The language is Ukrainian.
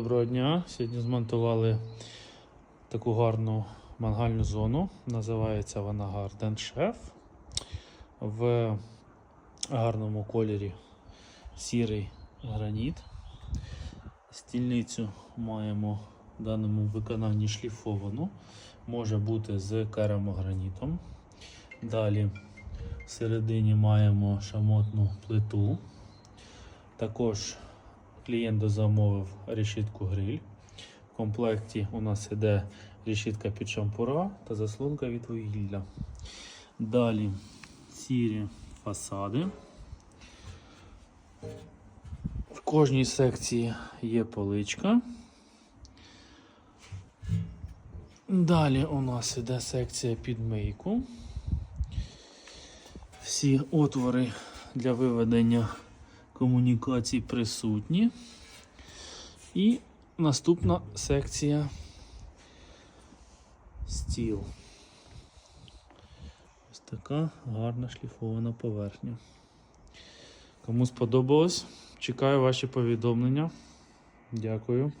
Доброго дня. Сьогодні змонтували таку гарну мангальну зону. Називається вона Garden Chef. В гарному кольорі сірий граніт. Стільницю маємо в даному виконанні шліфовану. Може бути з керамогранітом. Далі всередині маємо шамотну плиту. Також клієнт замовив решітку гриль. В комплекті у нас іде решітка під шампура та заслонка від вугілля. Далі сірі фасади. В кожній секції є поличка. Далі у нас іде секція під мийку. Всі отвори для виведення комунікацій присутні. І наступна секція стіл. Ось така гарна шліфована поверхня. Кому сподобалось, чекаю ваші повідомлення. Дякую.